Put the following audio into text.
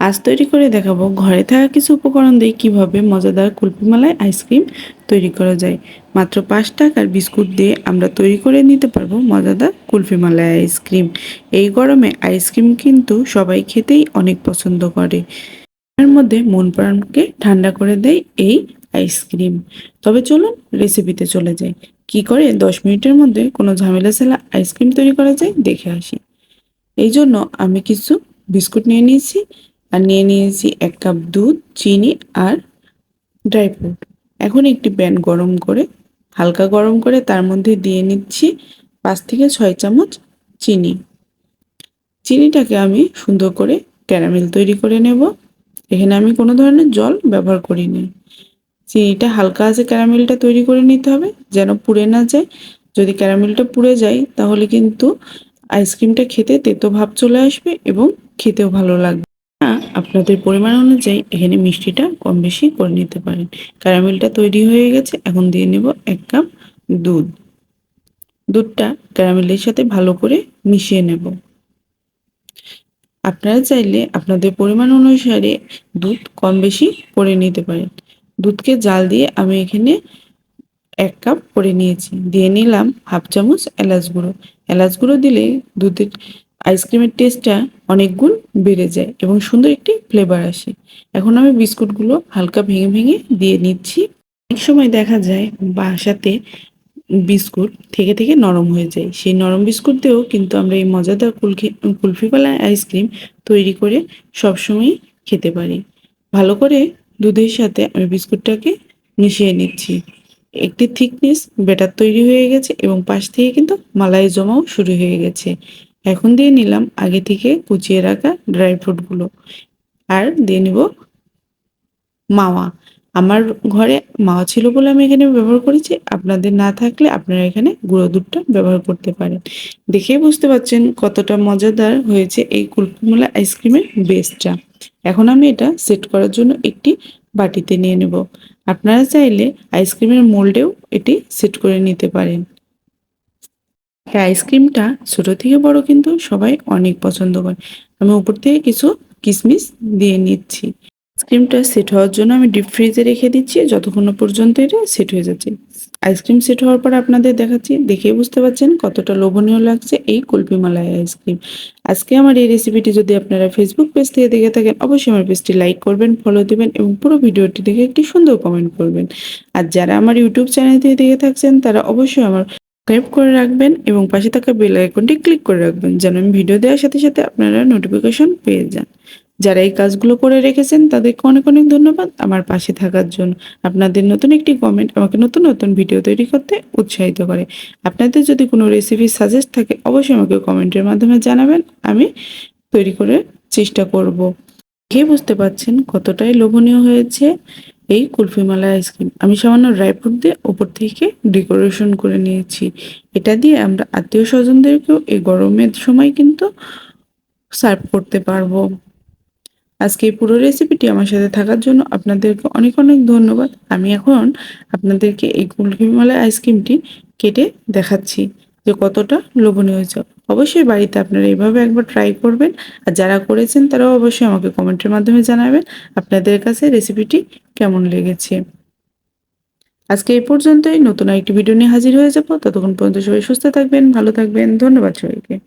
আজ তৈরি করে দেখাবো। ঘরে থাকা কিছু উপকরণ দিয়ে কীভাবে মজাদার কুলফি মালাই আইসক্রিম তৈরি করা যায়। মাত্র পাঁচ টাকার বিস্কুট দিয়ে আমরা তৈরি করে নিতে পারব মজাদার কুলফি মালাই আইসক্রিম। এই গরমে আইসক্রিম কিন্তু সবাই খেতেই অনেক পছন্দ করে। এর মধ্যে মন প্রাণকে ঠান্ডা করে দেয় এই আইসক্রিম। তবে চলুন রেসিপিতে চলে যাই। কি করে দশ মিনিটের মধ্যে কোনো ঝামেলা ছাড়া আইসক্রিম তৈরি করা যায় দেখে আসি। এই জন্য আমি কিছু বিস্কুট নিয়ে নিয়েছি। আর নিয়ে নিয়েছি এক কাপ দুধ, চিনি আর ড্রাই ফ্রুট এখন একটি প্যান গরম করে, হালকা গরম করে তার মধ্যে দিয়ে নিচ্ছি পাঁচ থেকে ছয় চামচ চিনি। চিনিটাকে আমি সুন্দর করে ক্যারামেল তৈরি করে নেব। এখানে আমি কোনো ধরনের জল ব্যবহার করিনি। চিনিটা হালকা আছে ক্যারামেলটা তৈরি করে নিতে হবে যেন পুড়ে না যায়। যদি ক্যারামেলটা পুড়ে যায়, তাহলে কিন্তু আইসক্রিমটা খেতে তেতো ভাব চলে আসবে এবং খেতেও ভালো লাগবে। আপনাদের পরিমাণ অনুযায়ী এখানে মিষ্টিটা কম বেশি করে নিতে পারেন। ক্যারামেলটা তৈরি হয়ে গেছে, এখন দিয়ে নেব এক কাপ দুধ। দুধটা ক্যারামেলের সাথে ভালো করে মিশিয়ে নেব। আপনারা চাইলে আপনাদের পরিমাণ অনুসারে দুধ কম বেশি করে নিতে পারেন। দুধকে জাল দিয়ে আমি এখানে এক কাপ করে নিয়েছি। দিয়ে নিলাম হাফ চামচ এলাচ গুঁড়ো। এলাচ গুঁড়ো দিলে দুধের আইসক্রিমের টেস্টটা অনেক গুণ বেড়ে যায় এবং সুন্দর একটি ফ্লেভার আসে। এখন আমি বিস্কুটগুলো হালকা ভেঙে ভেঙে দিয়ে নিচ্ছি। অনেক সময় দেখা যায় বাসাতে বিস্কুট থেকে থেকে নরম হয়ে যায়। সেই নরম বিস্কুট দিয়েও কিন্তু আমরা এই মজাদার কুলফি কুলফিওয়ালা আইসক্রিম তৈরি করে সবসময় খেতে পারি। ভালো করে দুধের সাথে আমি বিস্কুটটাকে মিশিয়ে নিচ্ছি। একটি থিকনেস বেটার তৈরি হয়ে গেছে এবং পাশ থেকে কিন্তু মালাই জমাও শুরু হয়ে গেছে। এখন দিয়ে নিলাম আগে থেকে কুচিয়ে রাখা ড্রাই ফ্রুটগুলো আর দিয়ে নিব মাওয়া। আমার ঘরে মাওয়া ছিল বলে আমি এখানে ব্যবহার করেছি। আপনাদের না থাকলে আপনারা এখানে গুঁড়ো দুধটা ব্যবহার করতে পারেন। দেখেই বুঝতে পারছেন কতটা মজাদার হয়েছে এই কুলকুমলা আইসক্রিমের বেসটা। এখন আমি এটা সেট করার জন্য একটি বাটিতে নিয়ে নেব। আপনারা চাইলে আইসক্রিমের মোল্ডেও এটি সেট করে নিতে পারেন। এই আইসক্রিমটা ছোট থেকে বড় কিন্তু সবাই অনেক পছন্দ করে। আমি উপর থেকে কিছু কিশমিশ দিয়ে নিচ্ছি। আইসক্রিমটা সেট হওয়ার জন্য আমি ডিপ ফ্রিজে রেখে দিচ্ছি। যতক্ষণ পর্যন্ত এটা সেট হয়ে যাচ্ছে। আইসক্রিম সেট হওয়ার পর আপনাদের দেখাচ্ছি দেখেই বুঝতে পারছেন কতটা লোভনীয় লাগছে এই কুলপি মালাই আইসক্রিম আজকে আমার এই রেসিপিটি যদি আপনারা ফেসবুক পেজ থেকে দেখে থাকেন, অবশ্যই আমার পেজটি লাইক করবেন ফলো দিবেন এবং পুরো ভিডিওটি দেখে একটি সুন্দর কমেন্ট করবেন। আর যারা আমার ইউটিউব চ্যানেল থেকে দেখে থাকছেন, তারা অবশ্যই আমার সাবস্ক্রাইব করে রাখবেন এবং পাশে থাকা বেল আইকনটি ক্লিক করে রাখবেন যেন আমি ভিডিও দেওয়ার সাথে সাথে আপনারা নোটিফিকেশন পেয়ে যান। যারা এই কাজগুলো করে রেখেছেন, তাদেরকে অনেক অনেক ধন্যবাদ। আমার পাশে থাকার জন্য আপনাদের নতুন একটি কমেন্ট আমাকে নতুন নতুন ভিডিও তৈরি করতে উৎসাহিত করে। আপনাদের যদি কোনো রেসিপি সাজেস্ট থাকে, অবশ্যই আমাকে কমেন্টের মাধ্যমে জানাবেন। আমি তৈরি করে চেষ্টা করব। খেয়ে বুঝতে পারছেন কতটাই লোভনীয় হয়েছে। এই কুলফি মালা আইসক্রিম। আমি সামান্য ড্রাই ফ্রুট দিয়ে ওপর থেকে ডেকোরেশন করে নিয়েছি। এটা দিয়ে আমরা আত্মীয় স্বজনদেরকেও এই গরমের সময় কিন্তু সার্ভ করতে পারব। আজকে এই পুরো রেসিপিটি আমার সাথে থাকার জন্য আপনাদেরকে অনেক অনেক ধন্যবাদ। আমি এখন আপনাদেরকে এই কুলফিমালা আইসক্রিমটি কেটে দেখাচ্ছি যে কতটা লোভনীয় হয়েছে। অবশ্যই বাড়িতে আপনারা এইভাবে একবার ট্রাই করবেন। আর যারা করেছেন তারাও অবশ্যই আমাকে কমেন্টের মাধ্যমে জানাবেন আপনাদের কাছে রেসিপিটি কেমন লেগেছে। আজকে এই পর্যন্তই। নতুন একটি ভিডিও নিয়ে হাজির হয়ে যাব। ততক্ষণ পর্যন্ত সবাই সুস্থ থাকবেন, ভালো থাকবেন। ধন্যবাদ সবাইকে।